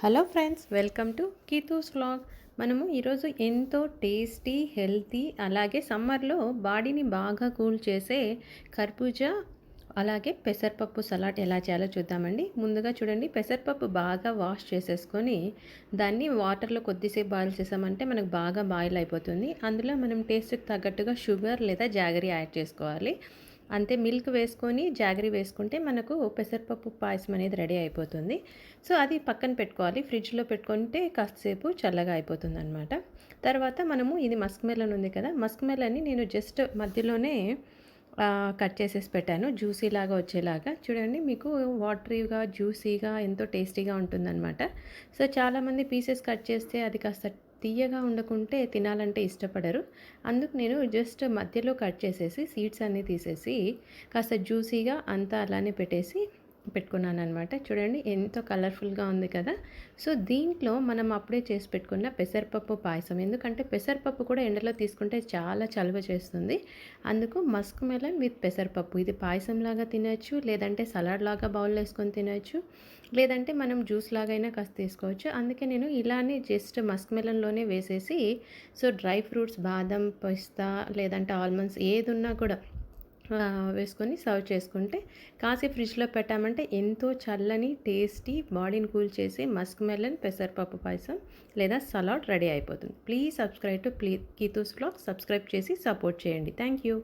Hello friends welcome to Keethus vlog. మనము ఈరోజు ఎంతో టేస్టీ హెల్తీ అలాగే సమ్మర్లో బాడీని బాగా కూల్ చేసే కర్బూజా అలాగే పెసరపప్పు సలాడ్ ఎలా చేయాలో చూద్దామండి. ముందుగా చూడండి పెసరపప్పు బాగా వాష్ చేసేసుకొని దాన్ని వాటర్లో కొద్దిసేపు బాయిల్ చేసామంటే మనకు బాగా బాయిల్ అయిపోతుంది. అందులో మనం టేస్ట్కి తగ్గట్టుగా షుగర్ లేదా జాగరీ యాడ్ చేసుకోవాలి. అంతే మిల్క్ వేసుకొని జాగరీ వేసుకుంటే మనకు పెసరపప్పు పాయసం అనేది రెడీ అయిపోతుంది. సో అది పక్కన పెట్టుకోవాలి. ఫ్రిడ్జ్లో పెట్టుకుంటే కాస్తసేపు చల్లగా అయిపోతుంది అనమాట తర్వాత మనము ఇది మస్క్ మెలన్ ఉంది కదా మస్క్ మెలన్ని నేను జస్ట్ మధ్యలోనే కట్ చేసేసి పెట్టాను. జ్యూసీ లాగా వచ్చేలాగా. చూడండి మీకు వాటరీగా జ్యూసీగా ఎంతో టేస్టీగా ఉంటుందన్నమాట. సో చాలామంది పీసెస్ కట్ చేస్తే అది కాస్త తీయగా ఉండకుంటే తినాలంటే ఇష్టపడరు. అందుకు నేను జస్ట్ మధ్యలో కట్ చేసేసి సీడ్స్ అన్నీ తీసేసి కాస్త జ్యూసీగా అంతా అలానే పెట్టేసి పెట్టుకున్నాను అనమాట చూడండి ఎంతో కలర్ఫుల్గా ఉంది కదా! సో దీంట్లో మనం అప్పుడే చేసి పెట్టుకున్న పెసరపప్పు పాయసం. ఎందుకంటే పెసరపప్పు కూడా ఎండలో తీసుకుంటే చాలా చలువ చేస్తుంది. అందుకు మస్క్ మెలన్ విత్ పెసరపప్పు. ఇది పాయసంలాగా తినచ్చు లేదంటే సలాడ్ లాగా బౌల్ వేసుకొని తినచ్చు. లేదంటే మనం జ్యూస్ లాగైనా కాస్త తీసుకోవచ్చు. అందుకే నేను ఇలానే జస్ట్ మస్క్ మెలన్లోనే వేసేసి సో డ్రై ఫ్రూట్స్ బాదం పిస్తా లేదంటే ఆల్మండ్స్ ఏది ఉన్నా కూడా వేసుకొని సర్వ్ చేసుకుంటే కాసేపు ఫ్రిడ్జ్లో పెట్టామంటే ఎంతో చల్లని టేస్టీ బాడీని కూల్ చేసి మస్క్ మెలన్ పెసరపప్పు పాయసం లేదా సలాడ్ రెడీ అయిపోతుంది. ప్లీజ్ సబ్స్క్రైబ్ టు ప్లీ కీతూస్ బ్లాగ్. సబ్స్క్రైబ్ చేసి సపోర్ట్ చేయండి. Thank you